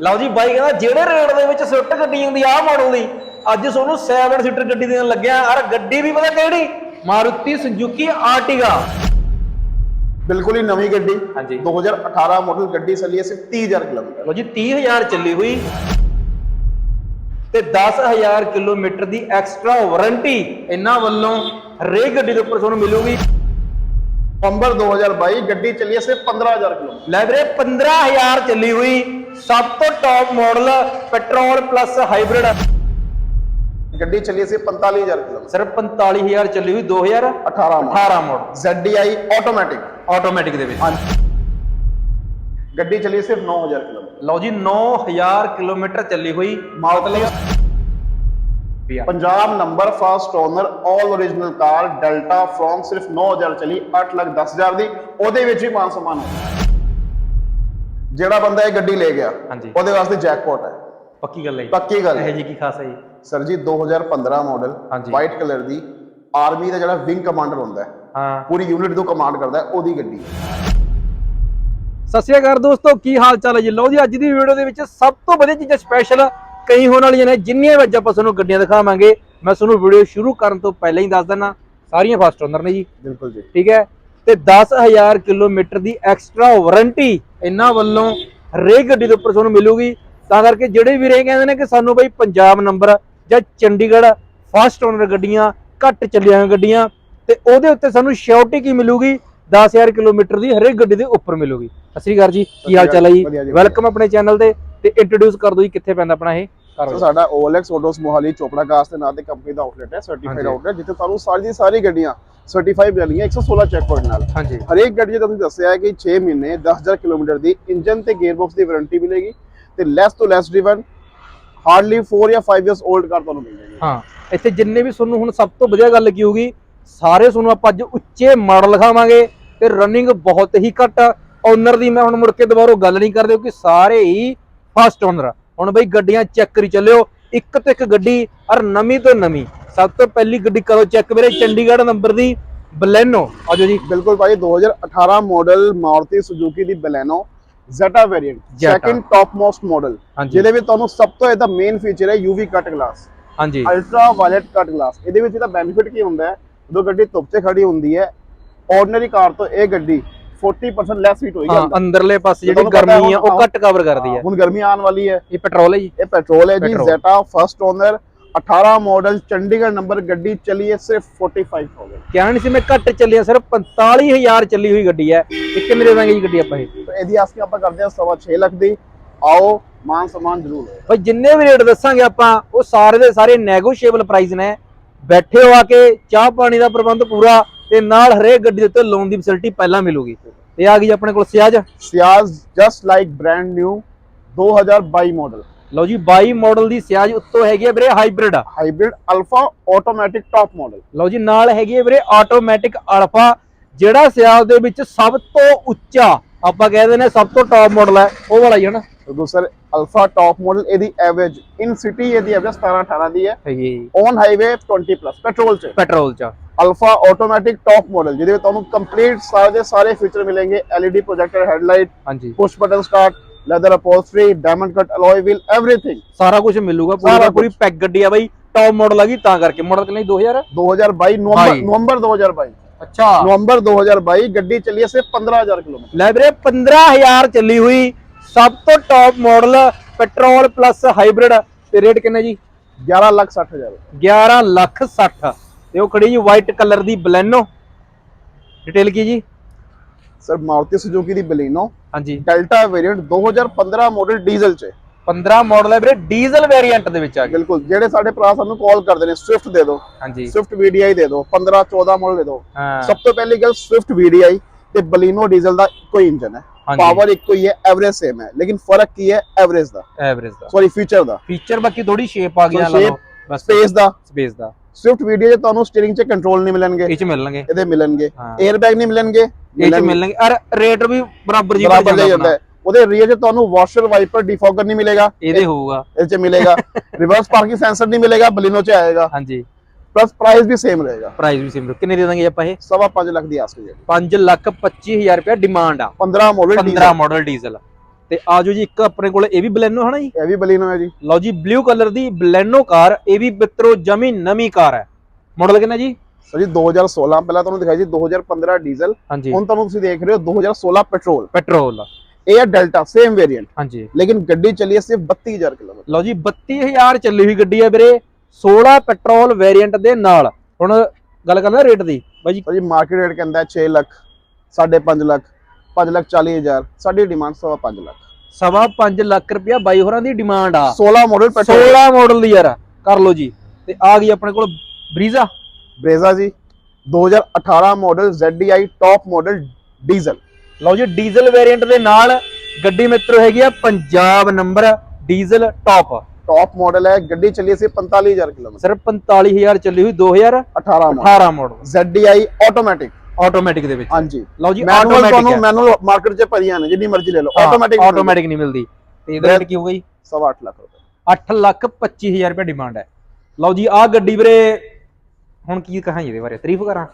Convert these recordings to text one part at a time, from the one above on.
ਲਓ ਜੀ ਬਾਈ ਕਹਿੰਦਾ ਜਿਹੜੇ ਰੇਟ ਦੇ ਵਿੱਚ ਸਵਿਫਟ ਗੱਡੀ ਹੁੰਦੀ ਆ ਮਾਡਲ ਦੀ ਅੱਜ ਤੁਹਾਨੂੰ 7 ਸੀਟਰ ਗੱਡੀ ਦੇਣ ਲੱਗਿਆ ਔਰ ਗੱਡੀ ਵੀ ਪਤਾ ਕਿਹੜੀ? ਮਾਰੂਤੀ ਸੁਜ਼ੂਕੀ ਆਰਟੀਗਾ ਬਿਲਕੁਲ ਹੀ ਨਵੀਂ ਗੱਡੀ। ਹਾਂਜੀ। 2018 ਮਾਡਲ ਗੱਡੀ ਚੱਲੀ ਹੈ ਸਿਰਫ 30000 ਕਿਲੋਮੀਟਰ। ਲਓ ਜੀ 30000 ਚੱਲੀ ਹੋਈ। ਤੇ 10000 ਕਿਲੋਮੀਟਰ ਦੀ ਐਕਸਟਰਾ ਵਾਰੰਟੀ ਇਹਨਾਂ ਵੱਲੋਂ ਹਰੇਕ ਗੱਡੀ ਦੇ ਉੱਪਰ ਤੁਹਾਨੂੰ ਮਿਲੂਗੀ। ਨਵੰਬਰ 2022 ਗੱਡੀ ਚੱਲੀ ਹੈ ਸਿਰਫ 15000 ਕਿਲੋਮੀਟਰ ਲੈ ਵੀਰੇ 15000 ਚੱਲੀ ਹੋਈ ਸਭ ਤੋਂ top model petrol plus hybrid ਗੱਡੀ ਚੱਲੀ ਹੈ ਸਿਰਫ 45000 ਕਿਲੋਮੀਟਰ ਸਿਰਫ 45000 ਚੱਲੀ ਹੋਈ 2018 18 model model ZDI automatic automatic ਦੇ ਵਿੱਚ ਗੱਡੀ ਚੱਲੀ ਹੈ ਸਿਰਫ 9000 ਕਿਲੋਮੀਟਰ ਲਓ ਜੀ 9000 ਕਿਲੋਮੀਟਰ ਚੱਲੀ ਹੋਈ ਮਤਲਬ Punjab number first owner all origignal car Delta Fronx ਸਿਰਫ 9000 ਚਲੀ 8 ਲੱਖ 10000 ਦੀ। ਉਹਦੇ ਵਿੱਚ ਵੀ ਮਾਨ ਸਨਮਾਨ ਹੈ। ਜਿਹੜਾ ਬੰਦਾ ਇਹ ਗੱਡੀ ਲੈ ਗਿਆ ਹਾਂਜੀ। ਉਹਦੇ ਵਾਸਤੇ ਜੈਕਪਾਟ ਹੈ। ਪੱਕੀ ਗੱਲ ਹੈ ਜੀ। ਪੱਕੀ ਗੱਲ ਇਹ ਹੈ ਜੀ ਕੀ ਖਾਸ ਹੈ ਜੀ? ਸਰ ਜੀ 2015 ਮਾਡਲ ਹਾਂਜੀ। ਵਾਈਟ ਕਲਰ ਦੀ ਆਰਮੀ ਦਾ ਜਿਹੜਾ ਵਿੰਗ ਕਮਾਂਡਰ ਹੁੰਦਾ ਹੈ ਹਾਂ। ਪੂਰੀ ਯੂਨਿਟ ਨੂੰ ਕਮਾਂਡ ਕਰਦਾ ਹੈ ਉਹਦੀ ਗੱਡੀ ਹੈ। ਸਤਿ ਸ਼੍ਰੀ ਅਕਾਲ ਦੋਸਤੋ ਕੀ ਹਾਲ ਚਾਲ ਹੈ ਜੀ? ਲਓ ਜੀ ਅੱਜ ਦੀ ਵੀਡੀਓ ਦੇ ਵਿੱਚ ਸਭ ਤੋਂ ਵਧੀਆ ਚੀਜ਼ਾਂ ਸਪੈਸ਼ਲ ਕਈ ਹੋਣ ਵਾਲੀਆਂ ਨੇ ਜਿੰਨੀਆਂ ਵਿੱਚ ਆਪਾਂ ਤੁਹਾਨੂੰ ਗੱਡੀਆਂ ਦਿਖਾਵਾਂਗੇ ਮੈਂ ਤੁਹਾਨੂੰ ਵੀਡੀਓ ਸ਼ੁਰੂ ਕਰਨ ਤੋਂ ਪਹਿਲਾਂ ਹੀ ਦੱਸ ਦਿੰਦਾ ਸਾਰੀਆਂ ਫਸਟ ਓਨਰ ਨੇ ਜੀ। ਬਿਲਕੁਲ ਜੀ। ਠੀਕ ਹੈ? ਤੇ 10000 ਕਿਲੋਮੀਟਰ ਦੀ ਐਕਸਟਰਾ ਵਾਰੰਟੀ ਇਹਨਾਂ ਵੱਲੋਂ ਹਰੇਕ ਗੱਡੀ ਦੇ ਉੱਪਰ ਤੁਹਾਨੂੰ ਮਿਲੂਗੀ। ਤਾਂ ਕਰਕੇ ਜਿਹੜੇ ਵੀਰੇ ਕਹਿੰਦੇ ਨੇ ਕਿ ਸਾਨੂੰ ਬਈ ਪੰਜਾਬ ਨੰਬਰ ਜਾਂ ਚੰਡੀਗੜ੍ਹ ਫਸਟ ਓਨਰ ਗੱਡੀਆਂ ਘੱਟ ਚੱਲੀਆਂ ਗੱਡੀਆਂ ਤੇ ਉਹਦੇ ਉੱਤੇ ਸਾਨੂੰ ਸ਼ਿਓਰਟੀ ਕੀ ਮਿਲੂਗੀ? 10000 ਕਿਲੋਮੀਟਰ ਦੀ ਹਰੇਕ ਗੱਡੀ ਦੇ ਉੱਪਰ ਮਿਲੂਗੀ। ਸਤਿ ਸ਼੍ਰੀ ਅਕਾਲ ਜੀ ਕੀ ਹਾਲ ਚਾਲ ਹੈ ਜੀ? ਵੈਲਕਮ ਆਪਣੇ ਚੈਨਲ ਤੇ ਤੇ ਇੰਟਰੋਡਿਊਸ ਕਰ ਦਿਓ ਜੀ ਕਿੱਥੇ ਪੈਂਦਾ ਆਪਣਾ ਇਹ। ਸੋ ਘਰ ਸਾਡਾ OLX autos Mohali Chopra cars ਦੇ ਨਾਂ ਤੇ ਕੰਪਨੀ ਦਾ ਆਊਟਲੈਟ ਹੈ ਸਰਟੀਫਾਈਡ। ਆਊਟਲੈਟ ਜਿੱਥੇ ਤੁਹਾਨੂੰ ਸਾਰੀ ਦੀ ਸਾਰੀ ਗੱਡੀਆਂ ਸਰਟੀਫਾਈਡ ਮਿਲਣਗੀਆਂ 116 ਚੈੱਕ ਪੁਆਇੰਟ ਨਾਲ। ਹਾਂਜੀ। ਹਰੇਕ ਗੱਡੀ 'ਚ ਤੁਹਾਨੂੰ ਦੱਸਿਆ ਹੈ ਕਿ 6 ਮਹੀਨੇ 10000 ਕਿਲੋਮੀਟਰ ਦੀ ਇੰਜਨ ਤੇ ਗੇਅਰਬਾਕਸ ਦੀ ਵਾਰੰਟੀ ਮਿਲੇਗੀ ਤੇ ਲੈਸ ਤੋਂ ਲੈਸ ਡਰਿਵਨ ਹਾਰਡਲੀ 4 ਜਾਂ 5 ਇਅਰਸ 올ਡ ਕਾਰ ਤੁਹਾਨੂੰ ਮਿਲ ਜਾਏਗੀ ਹਾਂ ਇੱਥੇ ਜਿੰਨੇ ਵੀ ਤੁਹਾਨੂੰ ਹੁਣ ਸਭ ਤੋਂ ਵਧੀਆ ਗੱਲ ਕੀ ਹੋਊਗੀ ਸਾਰੇ ਤੁਹਾਨੂੰ ਆਪਾਂ ਅੱਜ ਉੱਚੇ ਮਾਡਲ ਦਿਖਾਵਾਂਗੇ ਤੇ ਰਨਿੰਗ ਬਹੁਤ ਹੀ ਘੱਟ ਓਨਰ ਦੀ ਮੈਂ ਹੁਣ ਮੁੜ ਕੇ ਦੁਬਾਰਾ ਗੱਲ ਨਹੀਂ ਕਰਦੇ ਕਿ ਸਾਰੇ ਹੀ ਫਸਟ ਓਨਰ ਹੁਣ ਬਈ ਗੱਡੀਆਂ ਚੈੱਕ ਕਰੀ ਚੱਲਿਓ ਇੱਕ ਤੋਂ ਇੱਕ ਗੱਡੀ ਔਰ ਨਵੀਂ ਤੋਂ ਨਵੀਂ। ਸਭ ਤੋਂ ਪਹਿਲੀ ਗੱਡੀ ਕਰੋ ਚੈੱਕ ਵੀਰੇ ਚੰਡੀਗੜ੍ਹ ਨੰਬਰ ਦੀ ਬਲੈਨੋ। ਆਜੋ ਜੀ। ਬਿਲਕੁਲ ਭਾਈ 2018 ਮਾਡਲ ਮਾਰੂਤੀ ਸੁਜ਼ੂਕੀ ਦੀ Baleno Zeta variant. Second top most model ਜਿਹਦੇ ਵਿੱਚ ਤੁਹਾਨੂੰ ਸਭ ਤੋਂ ਇਹਦਾ ਮੇਨ ਫੀਚਰ ਹੈ UV ਕੱਟ ਗਲਾਸ ਹਾਂਜੀ। ਅਲਟਰਾ ਵਾਇਲਟ ਕੱਟ ਗਲਾਸ ਇਹਦੇ ਵਿੱਚ ਇਹਦਾ ਬੈਨੀਫਿਟ ਕੀ ਹੁੰਦਾ ਹੈ? ਜਦੋਂ ਗੱਡੀ ਧੁੱਪ 'ਚ ਖੜੀ ਹੁੰਦੀ ਹੈ ਆਰਡੀਨਰੀ ਕਾਰ ਤੋਂ ਇਹ ਗੱਡੀ 40% ਲੈਸ ਹੀਟ ਹੋਏਗੀ ਹਾਂ ਅੰਦਰ। ਅੰਦਰਲੇ ਪਾਸੇ ਜਿਹੜੀ ਗਰਮੀ ਆ ਉਹ ਘੱਟ ਕਵਰ ਕਰਦੀ ਹੈ ਹੁਣ ਗਰਮੀ ਆਉਣ ਵਾਲੀ ਹੈ। ਇਹ ਪੈਟਰੋਲ ਹੈ ਜੀ। ਇਹ ਪੈਟਰੋਲ ਹੈ ਜੀ। Zeta first owner 18 model Chandigarh number ਗੱਡੀ ਚਲੀ ਹੈ ਸਿਰਫ 45000 ਕਹਿਣਾ ਸੀ ਮੈਂ ਘੱਟ ਚੱਲੀਆਂ ਸਿਰਫ 45000 ਚੱਲੀ ਹੋਈ ਗੱਡੀ ਹੈ। ਇਹ ਕਿੰਨੇ ਦੇ ਦਾਂਗੇ ਜੀ ਗੱਡੀ ਆਪਾਂ ਇਹ? ਤੇ ਇਹਦੀ ਆਸਕੀ ਆਪਾਂ ਕਰਦੇ ਹਾਂ ਸਵਾ 6 ਲੱਖ ਦੀ। ਆਓ ਮਾਨ ਸਮਾਨ ਜ਼ਰੂਰ ਭਾਈ ਜਿੰਨੇ ਵੀ ਰੇਟ ਦੱਸਾਂਗੇ ਆਪਾਂ ਉਹ ਸਾਰੇ ਦੇ ਸਾਰੇ ਨੈਗੋਸ਼ੀਏਬਲ ਪ੍ਰਾਈਸ ਨੇ। ਬੈਠੇ ਹੋ ਆ ਕੇ ਚਾਹ ਪਾਣੀ ਦਾ ਪ੍ਰਬੰਧ ਪੂਰਾ ਤੇ ਨਾਲ ਹਰੇਕ ਗੱਡੀ ਦੇ ਉੱਤੇ ਲੋਨ ਦੀ ਫੈਸਿਲਿਟੀ ਪਹਿਲਾਂ ਮਿਲੂਗੀ। ਤੇ ਆ ਗਈ ਆਪਣੇ ਕੋਲ Ciaz. Ciaz just like brand new 2022 model ਲਓ ਜੀ 22 ਮਾਡਲ ਦੀ ਸਿਆਜ ਉੱਤੋਂ ਹੈਗੀ ਹੈ ਵੀਰੇ hybrid hybrid Alpha automatic top model ਲਓ ਜੀ ਨਾਲ ਹੈਗੀ ਹੈ ਵੀਰੇ ਆਟੋਮੈਟਿਕ ਅਲਫਾ ਜਿਹੜਾ ਸਿਆਜ ਦੇ ਵਿੱਚ ਸਭ ਤੋਂ ਉੱਚਾ ਆਪਾਂ ਕਹਿੰਦੇ ਨੇ ਸਭ ਤੋਂ ਟੌਪ ਮਾਡਲ ਹੈ ਉਹ ਵਾਲਾ ਹੀ ਹੈ ਨਾ। ਦੂਸਰ ਅਲਫਾ ਟਾਪ ਮਾਡਲ ਇਹਦੀ ਐਵਰੇਜ ਇਨ ਸਿਟੀ ਇਹਦੀ ਐਵਰੇਜ 17 18 ਦੀ ਹੈ। ਹੈਗੀ ਔਨ ਹਾਈਵੇ 20 ਪਲੱਸ ਪੈਟਰੋਲ ਚ। ਪੈਟਰੋਲ ਚ। ਅਲਫਾ ਆਟੋਮੈਟਿਕ ਟਾਪ ਮਾਡਲ ਜਿਹਦੇ ਵਿੱਚ ਤੁਹਾਨੂੰ ਕੰਪਲੀਟ ਸਾਰੇ ਦੇ ਸਾਰੇ ਫੀਚਰ ਮਿਲਣਗੇ LED ਪ੍ਰੋਜੈਕਟਰ ਹੈਡਲਾਈਟ ਹਾਂਜੀ push button start leather upholstery diamond cut alloy wheel everything ਸਾਰਾ ਕੁਝ ਮਿਲੂਗਾ ਸਾਰਾ ਪੂਰਾ ਕੁਛ। ਪੂਰੀ ਪੈਕ ਗੱਡੀ ਆ ਬਾਈ ਟੌਪ ਮਾਡਲ ਆ ਗਈ ਤਾਂ ਕਰਕੇ ਮਾਡਲ ਕਿੰਨਾ 2000 2022 ਨਵੰਬਰ ਬਾਈ। ਨਵੰਬਰ 2022 ਅੱਛਾ ਨਵੰਬਰ 2022 ਗੱਡੀ ਚੱਲੀ ਹੈ ਸਿਰਫ 15000 ਕਿਲੋਮੀਟਰ ਲੈ ਵੀਰੇ 15000 ਚੱਲੀ ਹੋਈ ਸਭ ਤੋਂ top model petrol plus hybrid ਤੇ ਰੇਟ ਕਿੰਨਾ ਜੀ 11 ਲੱਖ 60000 11 ਲੱਖ 60 ਤੇ ਉਹ ਖੜੀ ਜੀ ਵਾਈਟ ਕਲਰ ਦੀ ਬਲੈਨੋ ਡਿਟੇਲ ਕੀ ਜੀ? ਸਰ ਮਾਰੂਤੀ ਸੁਜ਼ੂਕੀ ਦੀ ਬਲੀਨੋ ਹਾਂਜੀ। ਡੈਲਟਾ ਵੇਰੀਐਂਟ 2015 ਮਾਡਲ ਡੀਜ਼ਲ ਚ। 15 ਮਾਡਲ ਹੈ ਵੀਰੇ ਡੀਜ਼ਲ ਵੇਰੀਐਂਟ ਦੇ ਵਿੱਚ ਆ ਗਈ ਬਿਲਕੁਲ ਜਿਹੜੇ ਸਾਡੇ ਭਰਾ ਸਾਨੂੰ ਕਾਲ ਕਰਦੇ ਨੇ ਸਵਿਫਟ ਦੇ ਦਿਓ। ਹਾਂਜੀ। ਸਵਿਫਟ VDI ਦੇ ਦਿਓ 15 14 ਮਾਡਲ ਦੇ ਦਿਓ। ਸਭ ਤੋਂ ਪਹਿਲੀ ਗੱਲ ਸਵਿਫਟ VDI ਤੇ ਬਲੀਨੋ ਡੀਜ਼ਲ ਦਾ ਇੱਕੋ ਹੀ ਇੰਜਨ ਹੈ। ਪਾਵਰ ਇੱਕੋ ਹੀ ਹੈ ਐਵਰੇਜ ਸੇਮ ਹੈ। ਲੇਕਿਨ ਫ਼ਰਕ ਕੀ ਹੈ? ਐਵਰੇਜ ਦਾ। ਐਵਰੇਜ ਦਾ। ਸੌਰੀ ਫੀਚਰ ਦਾ। ਫੀਚਰ ਬਾਕੀ ਥੋੜੀ ਸ਼ੇਪ ਆ ਗਿਆ ਲਾ ਲਓ। ਸਪੇਸ ਦਾ। ਸਪੇਸ ਦਾ। ਸਵਿਫਟ VDI 'ਚ ਤੁਹਾਨੂੰ ਸਟੀਅਰਿੰਗ 'ਚ ਕੰਟਰੋਲ ਨਹੀਂ ਮਿਲਣਗੇ ਇਹ ਚ ਮਿਲਣਗੇ। ਇਹਦੇ ਮਿਲਣਗੇ। 에ਅਰ ਬੈਗ ਨਹੀਂ ਮਿਲਣਗੇ ਇਹ ਚ ਮਿਲਣਗੇ। ਔਰ ਰੇਟ ਵੀ ਬਰਾਬਰ ਜੀ ਬਰਾਬਰ ਜਾਂਦਾ ਹੈ ਉਹਦੇ ਰੀਅਰ 'ਚ ਤੁਹਾਨੂੰ ਵਾਸ਼ਰ ਵਾਈਪਰ ਡਿਫੋਗਰ ਨਹੀਂ ਮਿਲੇਗਾ। ਇਹਦੇ ਹੋਊਗਾ। ਇਹ 'ਚ ਮਿਲੇਗਾ। ਰਿਵਰਸ ਪਾਰਕਿੰਗ ਸੈਂਸਰ ਨਹੀਂ ਮਿਲੇਗਾ ਬਲੀਨੋ 'ਚ ਆਏਗਾ। ਹਾਂਜੀ। ਪਲੱਸ ਪ੍ਰਾਈਸ ਵੀ ਸੇਮ ਰਹੇਗਾ। ਪ੍ਰਾਈਸ ਵੀ ਸਿਮ ਕਿੰਨੇ ਦੇ ਦਾਂਗੇ ਆਪਾਂ ਇਹ? ਸਵਾ 5 ਲੱਖ ਦੀ ਆਸ ਹੈ। 5 ਲੱਖ 25000 ਰੁਪਏ ਡਿਮਾਂਡ ਆ। 15 ਮਾਡਲ 15 ਮਾਡਲ ਡੀਜ਼ਲ ਤੇ ਆਜੋ ਜੀ ਇੱਕ ਆਪਣੇ ਕੋਲ ਇਹ ਵੀ ਬਲੈਨੋ ਹੈ ਨਾ ਜੀ? ਇਹ ਵੀ ਬਲੀਨੋ ਹੈ ਜੀ। ਲਓ ਜੀ ਬਲੂ ਕਲਰ ਦੀ ਬਲੈਨੋ ਕਾਰ ਇਹ ਵੀ ਮਿੱਤਰੋ ਜਮੀ ਨਵੀਂ ਕਾਰ ਹੈ। ਮਾਡਲ ਕਿੰਨਾ ਜੀ? ਸਰ ਜੀ 2016 ਪਹਿਲਾਂ ਤੁਹਾਨੂੰ ਦਿਖਾਈ ਜੀ 2015 ਡੀਜ਼ਲ ਹੁਣ ਤੁਹਾਨੂੰ ਤੁਸੀਂ ਦੇਖ ਰਹੇ ਹੋ 2016 ਪੈਟਰੋਲ ਪੈਟਰੋਲ ਇਹ ਹੈ ਡੈਲਟਾ ਸੇਮ ਵੇਰੀਐਂਟ ਹਾਂਜੀ। ਲੇਕਿਨ ਗੱਡੀ ਚੱਲੀ ਹੈ ਸਿਰਫ 32000 ਕਿਲੋਮੀਟਰ। ਲਓ ਜੀ 32000 ਚੱਲੀ ਹੋਈ ਗੱਡੀ ਹੈ ਵੀਰੇ। 16 ਪੈਟਰੋਲ ਵੇਰੀਐਂਟ ਦੇ ਨਾਲ। ਹੁਣ ਗੱਲ ਕਰਨਾ ਰੇਟ ਦੀ। ਬਾਈ ਜੀ। ਮਾਰਕੀਟ ਰੇਟ ਕਹਿੰਦਾ ਹੈ 6 ਲੱਖ 5.5 ਲੱਖ। 5 ਲੱਖ 40 ਹਜ਼ਾਰ। ਸਾਡੀ ਡਿਮਾਂਡ ਸਵਾ 5 ਲੱਖ। ਸਵਾ 5 ਲੱਖ ਰੁਪਇਆ ਬਾਈ ਹੋਰਾਂ ਦੀ ਡਿਮਾਂਡ ਆ। 16 ਮਾਡਲ ਪੈਟਰੋਲ 16 ਮਾਡਲ ਦੀ ਯਾਰ ਕਰ ਲਓ ਜੀ। ਤੇ ਆ ਗਈ ਆਪਣੇ ਕੋਲ ਬਰੀਜ਼ਾ। ਬ੍ਰੇਜ਼ਾ ਜੀ 2018 model ZDI top model diesel ਲਓ ਜੀ ਡੀਜ਼ਲ ਵੇਰੀਐਂਟ ਦੇ ਨਾਲ ਗੱਡੀ ਮਿੱਤਰੋ ਹੈਗੀ ਆ Punjab number diesel top top model ਹੈ ਗੱਡੀ ਚੱਲੀ ਸੀ 45000 ਕਿਲੋਮੀਟਰ। ਸਿਰਫ 45000 ਚੱਲੀ ਹੋਈ 2018 18 model model ZDI automatic automatic ਦੇ ਵਿੱਚ। ਹਾਂਜੀ। ਲਓ ਜੀ ਆਟੋਮੈਟਿਕ ਤੁਹਾਨੂੰ ਮੈਨੂਅਲ ਮਾਰਕੀਟ 'ਚ ਭਰੀਆਂ ਨੇ ਜਿੰਨੀ ਮਰਜ਼ੀ ਲੈ ਲਓ। ਆਟੋਮੈਟਿਕ ਆਟੋਮੈਟਿਕ ਨਹੀਂ ਮਿਲਦੀ। ਤੇ ਇਹਦਾ ਰੇਟ ਕੀ ਹੋ ਗਈ ਸਵਾ 8 ਲੱਖ ਰੁਪਏ। 8 ਲੱਖ 25000 ਰੁਪਏ ਡਿਮਾਂਡ ਹੈ। ਲਓ ਜੀ ਆਹ ਗੱਡੀ ਵੀਰੇ ਹੁਣ ਕੀ ਕਹਾਂ ਇਹਦੇ ਬਾਰੇ? ਤਾਰੀਫ ਕਰਾਂ।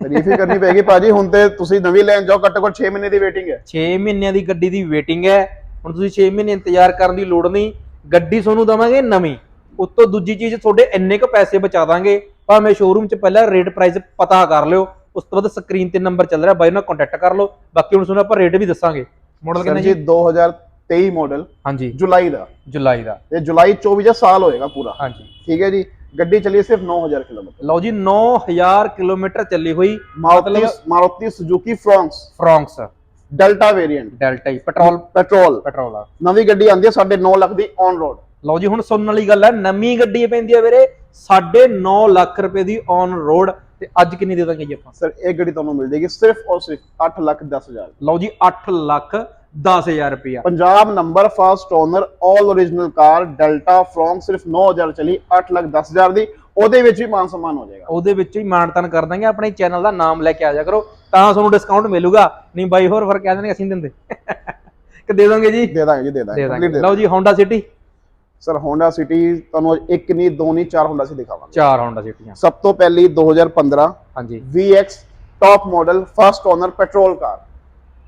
ਤਾਰੀਫ ਹੀ ਕਰਨੀ ਪੈਗੀ ਭਾਜੀ ਹੁਣ ਤੇ ਤੁਸੀਂ ਨਵੀਂ ਲੈਣ ਜਾਓ ਘੱਟੋ ਘੱਟ 6 ਮਹੀਨੇ ਦੀ ਵੇਟਿੰਗ ਹੈ। 6 ਮਹੀਨਿਆਂ ਦੀ ਗੱਡੀ ਦੀ ਵੇਟਿੰਗ ਹੈ। ਹੁਣ ਤੁਸੀਂ 6 ਮਹੀਨੇ ਇੰਤਜ਼ਾਰ ਕਰਨ ਦੀ ਲੋੜ ਨਹੀਂ। ਗੱਡੀ ਤੁਹਾਨੂੰ ਦਵਾਂਗੇ ਨਵੀਂ। ਉੱਤੋਂ ਦੂਜੀ ਚੀਜ਼ ਤੁਹਾਡੇ ਇੰਨੇ ਕੁ ਪੈਸੇ ਬਚਾ ਦਾਂਗੇ। ਭਾਵੇਂ ਸ਼ੋਰੂਮ 'ਚ ਪਹਿਲਾਂ ਰੇਟ ਪ੍ਰਾਈਸ ਪਤਾ ਕਰ ਲਿਓ। ਉਸ ਤੋਂ ਬਾਅਦ ਸਕਰੀਨ ਤੇ ਨੰਬਰ ਚੱਲ ਰਿਹਾ ਬਾਈ ਨਾਲ ਕੰਟੈਕਟ ਕਰ ਲਓ। ਬਾਕੀ ਹੁਣ ਤੁਹਾਨੂੰ ਆਪਾਂ ਰੇਟ ਵੀ ਦੱਸਾਂਗੇ। ਮਾਡਲ ਕਿੰਨਾ ਜੀ? ਜੀ? 2023 ਮਾਡਲ ਹਾਂਜੀ। ਜੁਲਾਈ ਦਾ। ਜੁਲਾਈ ਦਾ। ਤੇ ਜੁਲਾਈ 24 ਦਾ ਸਾਲ ਹੋਏਗਾ ਪੂਰਾ। ਹਾਂਜੀ। ਠੀਕ ਹੈ ਜੀ। ਗੱਡੀ ਚੱਲੀ ਸਿਰਫ 9000 ਕਿਲੋਮੀਟਰ। ਲਓ ਜੀ 9000 ਕਿਲੋਮੀਟਰ ਚੱਲੀ ਹੋਈ। Maruti Maruti Suzuki Fronx Fronx Delta variant Delta ਹੀ ਪੈਟਰੋਲ ਪੈਟਰੋਲ ਪੈਟਰੋਲ ਆ ਨਵੀਂ ਗੱਡੀ ਆਂਦੀ ਹੈ 9.5 ਲੱਖ ਦੀ ਔਨ ਰੋਡ ਲਓ ਜੀ ਹੁਣ ਸੁਣਨ ਵਾਲੀ ਗੱਲ ਹੈ ਨਵੀਂ ਗੱਡੀ ਪੈਂਦੀ ਹੈ ਵੀਰੇ 9.5 ਲੱਖ ਰੁਪਏ ਦੀ ਔਨ ਰੋਡ ਤੇ ਅੱਜ ਕਿੰਨੀ ਦੇ ਦਾਂਗੇ ਜੀ ਆਪਾਂ? ਸਰ ਇਹ ਗੱਡੀ ਤੁਹਾਨੂੰ ਮਿਲ ਜਾਏਗੀ ਸਿਰਫ ਔਰ ਸਿਰਫ 8 ਲੱਖ 10000 ਲਓ ਜੀ 8 ਲੱਖ 10000 ਰੁਪਇਆ। Punjab number first owner 올 origignal car Delta Fronx ਸਿਰਫ 9000 ਚਲੀ 8 ਲੱਖ 10000 ਦੀ। ਉਹਦੇ ਵਿੱਚ ਵੀ ਮਾਨ ਸਮਾਨ ਹੋ ਜਾਏਗਾ। ਉਹਦੇ ਵਿੱਚ ਵੀ ਮਾਨ ਤਾਨ ਕਰ ਦਾਂਗੇ ਆਪਣੇ ਚੈਨਲ ਦਾ ਨਾਮ ਲੈ ਕੇ ਆ ਜਾ ਕਰੋ ਤਾਂ ਤੁਹਾਨੂੰ ਡਿਸਕਾਊਂਟ ਮਿਲੂਗਾ। ਨਹੀਂ ਬਾਈ ਹੋਰ ਫ਼ਰਕ ਕਹਿ ਦੇਣਗੇ ਅਸੀਂ ਦਿੰਦੇ। ਕਿ ਦੇ ਦਾਂਗੇ ਜੀ? ਦੇ ਦਾਂਗੇ ਜੀ ਦੇ ਦਾਂਗੇ। ਲਓ ਜੀ Honda City sir Honda City ਤੁਹਾਨੂੰ ਇੱਕ ਨਹੀਂ ਦੋ ਨਹੀਂ ਚਾਰ ਹੋਂਡਾ ਸੀ ਦਿਖਾਵਾਂਗੇ। ਚਾਰ Honda Cityਆਂ ਸਭ ਤੋਂ ਪਹਿਲੀ 2015 ਹਾਂਜੀ। VX top model first owner petrol car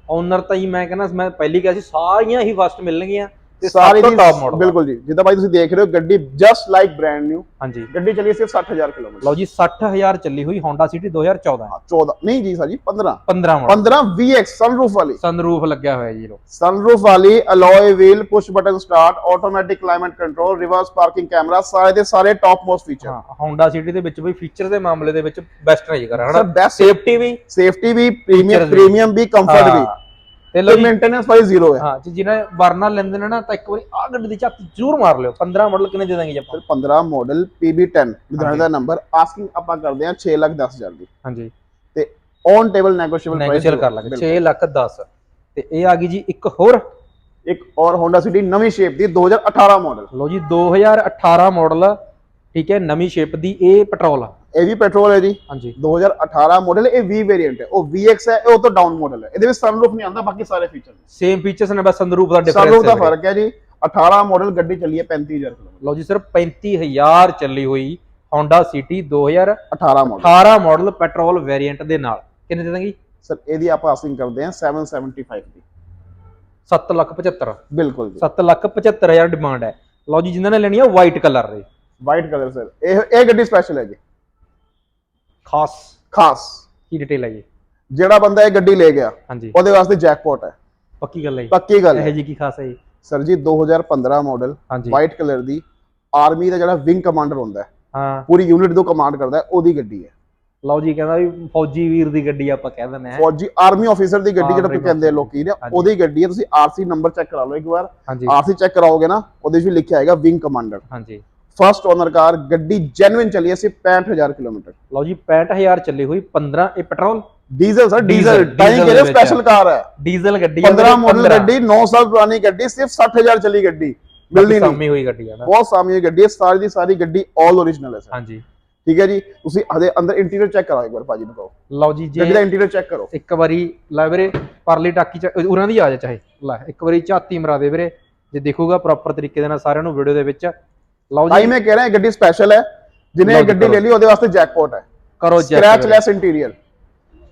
owner ਤਾਂ ਹੀ ਮੈਂ ਕਹਿੰਦਾ ਮੈਂ ਪਹਿਲੀ ਕਿਹਾ ਸੀ ਸਾਰੀਆਂ ਹੀ ਫਸਟ ਮਿਲਣਗੀਆਂ। ਤੇ ਸਾਰੀ ਦੀ ਟੌਪ ਮਾਡਲ ਬਿਲਕੁਲ ਜੀ। ਜਿੱਦਾਂ ਭਾਈ ਤੁਸੀਂ ਦੇਖ ਰਹੇ ਹੋ ਗੱਡੀ ਜਸਟ ਲਾਈਕ ਬ੍ਰਾਂਡ ਨਿਊ ਹਾਂਜੀ। ਗੱਡੀ ਚੱਲੀ ਸਿਰਫ 60000 ਕਿਲੋਮੀਟਰ। ਲਓ ਜੀ 60000 ਚੱਲੀ ਹੋਈ Honda City 2014 14 ਨਹੀਂ ਜੀ ਸਰ ਜੀ 15 15 ਮਾਡਲ 15 VX ਸਨਰੂਫ ਵਾਲੀ। ਸਨਰੂਫ ਲੱਗਿਆ ਹੋਇਆ ਜੀ ਲੋ ਸਨਰੂਫ ਵਾਲੀ alloy wheel push button start automatic climate control reverse parking camera ਸਾਰੇ ਦੇ ਸਾਰੇ ਟੌਪ ਮੋਸਟ ਫੀਚਰ ਹਾਂ Honda City ਦੇ ਵਿੱਚ ਵੀ ਫੀਚਰ ਦੇ ਮਾਮਲੇ ਦੇ ਵਿੱਚ ਬੈਸਟ ਰਹੀ ਕਰ ਸਰ ਹਨਾ? ਸੇਫਟੀ ਵੀ। ਸੇਫਟੀ ਵੀ ਪ੍ਰੀਮੀਅਮ। ਪ੍ਰੀਮੀਅਮ ਵੀ। ਕੰਫਰਟ ਵੀ। ਤੇ ਲੋ ਮੇਨਟੇਨੈਂਸ ਵਾਈਜ਼ ਜ਼ੀਰੋ ਹੈ। ਹਾਂ ਜੀ ਜਿਹਨੇ ਵਰਨਾ ਲੈਂਦੇ ਨੇ ਨਾ ਤਾਂ ਇੱਕ ਵਾਰੀ ਆਹ ਗੱਡੀ ਦੀ ਝੱਕ ਜ਼ਰੂਰ ਮਾਰ ਲਿਓ। 15 ਮਾਡਲ ਕਿੰਨੇ ਦੇ ਦਾਂਗੇ ਜੀ ਆਪਾਂ? ਸਰ 15 ਮਾਡਲ PB10 ਲੁਧਿਆਣਾ ਦਾ ਨੰਬਰ ਆਸਕਿੰਗ ਆਪਾਂ ਕਰਦੇ ਹਾਂ 6 ਲੱਖ 10 ਹਜ਼ਾਰ ਦੀ। ਹਾਂਜੀ। ਤੇ ਔਨ ਟੇਬਲ ਨੈਗੋਸ਼ੀਏਬਲ ਨੈਗੋਸ਼ੀਏਟ ਕਰ ਲਾਂਗੇ। 6 ਲੱਖ 10 ਤੇ ਇਹ ਆ ਗਈ ਜੀ ਇੱਕ ਹੋਰ। ਇੱਕ ਔਰ Honda City ਨਵੀਂ ਸ਼ੇਪ ਦੀ 2018 ਮਾਡਲ ਲਓ ਜੀ 2018 ਮਾਡਲ ਠੀਕ ਹੈ ਨਵੀਂ ਸ਼ੇਪ ਦੀ ਇਹ ਪੈਟਰੋਲ ਆ। ਇਹ ਵੀ ਪੈਟਰੋਲ ਹੈ ਜੀ। ਹਾਂਜੀ। 2018 ਮਾਡਲ ਇਹ V ਵੇਰੀਐਂਟ ਹੈ। ਉਹ VX ਹੈ ਇਹ ਉਹ ਤੋਂ ਡਾਊਨ ਮਾਡਲ ਹੈ। ਇਹਦੇ ਵਿੱਚ ਸਨਰੂਫ ਨਹੀਂ ਆਉਂਦਾ ਬਾਕੀ ਸਾਰੇ ਫੀਚਰ ਸੇਮ ਫੀਚਰਸ ਨੇ ਬਸ ਸੰਦਰੂਪ ਦਾ ਸਨਰੂਫ ਡਿਫਰੈਂਸ ਦਾ ਫ਼ਰਕ ਹੈ ਜੀ। 18 ਮਾਡਲ ਗੱਡੀ ਚੱਲੀ ਹੈ 35000 ਕਿਲੋਮੀਟਰ। ਲਓ ਜੀ ਸਿਰਫ 35000 ਚੱਲੀ ਹੋਈ Honda City 2018 18 model model petrol variant ਦੇ ਨਾਲ। ਕਿੰਨੇ ਦੇ ਦਾਂਗੇ ਸਰ ਇਹਦੀ ਆਪਾਂ ਆਸਕਿੰਗ ਕਰਦੇ ਹਾਂ 775 ਦੀ। 7 ਲੱਖ 75 ਬਿਲਕੁਲ ਜੀ। 7 ਲੱਖ 75000 ਡਿਮਾਂਡ ਹੈ। ਲਓ ਜੀ ਜਿਨ੍ਹਾਂ ਨੇ ਲੈਣੀ ਆ ਵਾਈਟ ਕਲਰ ਦੀ। ਵਾਈਟ ਕਲਰ ਸਰ ਇਹ ਇਹ ਗੱਡੀ ਸਪੈਸ਼ਲ ਹੈ ਜੀ। ਖਾਸ। ਖਾਸ। ਕੀ ਡਿਟੇਲ ਹੈ ਜੀ? ਜਿਹੜਾ ਬੰਦਾ ਇਹ ਗੱਡੀ ਲੈ ਗਿਆ ਹਾਂਜੀ। ਉਹਦੇ ਵਾਸਤੇ ਜੈਕਪਾਟ ਹੈ। ਪੱਕੀ ਗੱਲ ਹੈ ਜੀ। ਪੱਕੀ ਗੱਲ ਇਹ ਹੈ ਜੀ ਕੀ ਖਾਸ ਹੈ ਜੀ? ਸਰ ਜੀ 2015 ਮਾਡਲ ਵਾਈਟ ਕਲਰ ਦੀ ਆਰਮੀ ਦਾ ਜਿਹੜਾ ਵਿੰਗ ਕਮਾਂਡਰ ਹੁੰਦਾ ਹੈ ਹਾਂ। ਪੂਰੀ ਯੂਨਿਟ ਤੋਂ ਕਮਾਂਡ ਕਰਦਾ ਹੈ ਉਹਦੀ ਗੱਡੀ ਹੈ। ਲਓ ਜੀ ਕਹਿੰਦਾ ਵੀ ਫੌਜੀ ਵੀਰ ਦੀ ਗੱਡੀ ਆਪਾਂ ਕਹਿ ਦਿੰਦੇ ਹਾਂ। ਫੌਜੀ ਆਰਮੀ ਆਫੀਸਰ ਦੀ ਗੱਡੀ ਜਿਹੜਾ ਕਹਿੰਦੇ ਆ ਲੋਕੀ ਨੇ। ਉਹਦੀ ਗੱਡੀ ਹੈ ਤੁਸੀਂ ਆਰਸੀ ਨੰਬਰ ਚੈੱਕ ਕਰਾ ਲਓ ਇੱਕ ਵਾਰ। ਆਰਸੀ ਚੈੱਕ ਕਰਾਓਗੇ ਨਾ ਉਹਦੇ ਵਿੱਚ ਵੀ ਲਿਖਿਆ ਆਏਗਾ ਵਿੰਗ ਕਮਾਂਡਰ ਹਾਂਜੀ। ਫਰਸਟ ਓਨਰ ਕਾਰ ਗੱਡੀ ਜੈਨੂਇਨ ਚੱਲੀ ਹੈ ਸਿਰਫ 65000 ਕਿਲੋਮੀਟਰ। ਲਓ ਜੀ 65000 ਚੱਲੀ ਹੋਈ 15 ਇਹ ਪੈਟਰੋਲ? ਡੀਜ਼ਲ ਸਰ ਡੀਜ਼ਲ ਤਾਂ ਹੀ diesel ਕਹ ਦੇ ਰਹੇ ਵਿੱਚ। ਸਪੈਸ਼ਲ ਕਾਰ ਹੈ। ਡੀਜ਼ਲ ਗੱਡੀ ਆ 15 ਵੀਰੇ, ਮਾਡਲ 15 ਗੱਡੀ 9 ਸਾਲ ਪੁਰਾਣੀ ਗੱਡੀ ਸਿਰਫ 60000 ਚੱਲੀ ਗੱਡੀ। ਮਿਲਦੀ ਨਹੀਂ। ਸਾਮੀ ਹੋਈ ਗੱਡੀ ਆ ਨਾ। ਬਹੁਤ ਸਾਮੀ ਗੱਡੀ ਹੈ ਸਾਰੀ ਦੀ ਸਾਰੀ ਗੱਡੀ ਆਲ ਓਰੀਜਨਲ ਹੈ ਸਰ ਹਾਂਜੀ। ਠੀਕ ਹੈ ਜੀ? ਤੁਸੀਂ ਹਦੇ ਅੰਦਰ ਇੰਟੀਰੀਅਰ ਚੈੱਕ ਕਰਾਓ ਇੱਕ ਵਾਰ ਭਾਜੀ ਨੂੰ ਕਹੋ। ਲਓ ਜੀ ਜੇ ਇੰਟੀਰੀਅਰ ਚੈੱਕ ਕਰੋ? ਇੱਕ ਵਾਰੀ ਲੈ ਵੀਰੇ ਪਰਲੀ ਟਾਕੀ ਚ ਉਰਾਂ ਦੀ ਆ ਜਾ ਚਾਹੇ। ਲੈ ਇੱਕ ਵਾਰੀ ਝਾਤੀ ਮਰਾ ਦੇ ਵੀਰੇ। ਜੇ ਦੇਖੂਗਾ ਪ੍ਰੋਪਰ ਤਰੀਕੇ ਦੇ ਨਾਲ ਸਾਰਿਆਂ ਨੂੰ ਵੀਡੀਓ ਦੇ ਵਿੱਚ ਲਓ ਜੀ। ਮੈਂ ਕਹਿ ਰਿਹਾ ਇਹ ਗੱਡੀ ਸਪੈਸ਼ਲ ਹੈ। ਜਿਹਨੇ ਇਹ ਗੱਡੀ। ਲੈ ਲਈ ਉਹਦੇ ਵਾਸਤੇ ਜੈਕਪਾਟ ਹੈ। ਕਰੋ scratch check less interior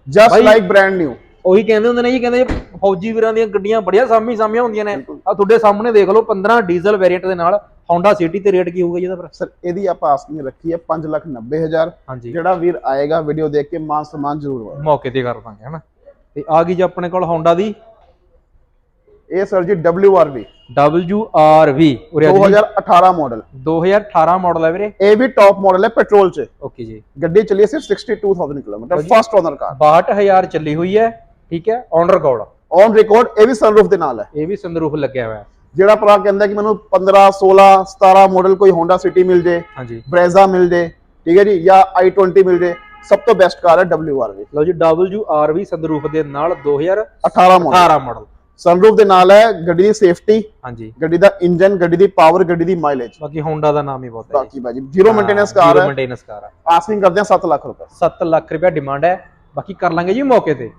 just ਭਾਈ- ਲਾਈਕ ਬ੍ਰਾਂਡ ਨਿਊ ਉਹੀ ਕਹਿੰਦੇ ਹੁੰਦੇ ਨੇ ਜੀ ਕਹਿੰਦੇ ਫੌਜੀ ਵੀਰਾਂ ਦੀਆਂ ਗੱਡੀਆਂ ਬੜੀਆਂ ਸਾਮੀ ਸਾਮੀਆਂ ਹੁੰਦੀਆਂ ਨੇ। ਆ ਤੁਹਾਡੇ ਸਾਹਮਣੇ ਦੇਖ ਲਓ 15 ਡੀਜ਼ਲ ਵੇਰੀਐਂਟ ਦੇ ਨਾਲ Honda City ਤੇ ਰੇਟ ਕੀ ਹੋਊਗਾ ਜੀ ਇਹਦਾ ਫਿਰ? ਸਰ ਇਹਦੀ ਆਪਾਂ ਆਸਕਿੰਗ ਰੱਖੀ ਹੈ 590000 ਹਾਂਜੀ। ਜਿਹੜਾ ਵੀਰ ਆਏਗਾ ਵੀਡੀਓ ਦੇਖ ਕੇ ਮਾਨ ਸਨਮਾਨ ਜ਼ਰੂਰ ਹੋਵੇ ਮੌਕੇ ਤੇ ਕਰ ਦਾਂਗੇ ਹਨਾ। ਤੇ ਆ ਗਈ ਜੀ ਆਪਣੇ ਕੋਲ Honda ਦੀ। ਇਹ ਸਰ ਜੀ WRV WRV ਉਰੇ ਆ ਜੀ। 2018 ਮਾਡਲ 2018 ਮਾਡਲ ਹੈ ਵੀਰੇ। ਇਹ ਵੀ ਟੌਪ ਮਾਡਲ ਹੈ ਪੈਟਰੋਲ 'ਚ। ਓਕੇ ਜੀ। ਗੱਡੀ ਚੱਲੀ ਸਿਰਫ 62000 ਕਿਲੋਮੀਟਰ ਫਸਟ ਓਨਰ ਕਾਰ 62000 ਚੱਲੀ ਹੋਈ ਹੈ ਠੀਕ ਹੈ ਔਨ ਰਿਕਾਰਡ ਔਨ ਰਿਕਾਰਡ ਇਹ ਵੀ ਸਨਰੂਫ ਦੇ ਨਾਲ ਹੈ। ਇਹ ਵੀ ਸੰਦਰੂਫ ਲੱਗਿਆ ਹੋਇਆ। ਹੈ ਜਿਹੜਾ ਭਰਾ ਕਹਿੰਦਾ ਕਿ ਮੈਨੂੰ 15 16 17 ਮਾਡਲ ਕੋਈ Honda City ਮਿਲ ਜੇ ਹਾਂਜੀ। ਬ੍ਰੇਜ਼ਾ ਮਿਲ ਜੇ ਠੀਕ ਹੈ ਜੀ ਜਾਂ i20 ਮਿਲ ਜੇ ਸਭ ਤੋਂ ਬੈਸਟ ਕਾਰ ਹੈ WRV ਲਓ ਜੀ WRV ਸੰਦਰੂਫ ਦੇ ਨਾਲ 2018 18 ਮਾਡਲ ਮਾਡਲ ਸਨਰੂਫ ਦੇ ਨਾਲ ਹੈ ਗੱਡੀ ਦੀ ਸੇਫਟੀ ਹਾਂਜੀ। ਗੱਡੀ ਦਾ ਇੰਜਨ ਗੱਡੀ ਦੀ ਪਾਵਰ ਗੱਡੀ ਦੀ ਮਾਈਲੇਜ ਬਾਕੀ Honda ਦਾ ਨਾਮ ਹੀ ਬਹੁਤ ਹੈ ਬਾਕੀ ਬਾਜੀ ਜ਼ੀਰੋ ਮੇਨਟੇਨੈਂਸ ਕਾਰ ਹੈ। ਮੇਨਟੇਨੈਂਸ ਕਾਰ ਹੈ ਆਸਕਿੰਗ ਕਰਦੇ ਆ 7 ਲੱਖ ਰੁਪਏ। 7 ਲੱਖ ਰੁਪਏ ਡਿਮਾਂਡ ਹੈ। ਬਾਕੀ ਕਰ ਲਾਂਗੇ ਜੀ ਮੌਕੇ ਤੇ।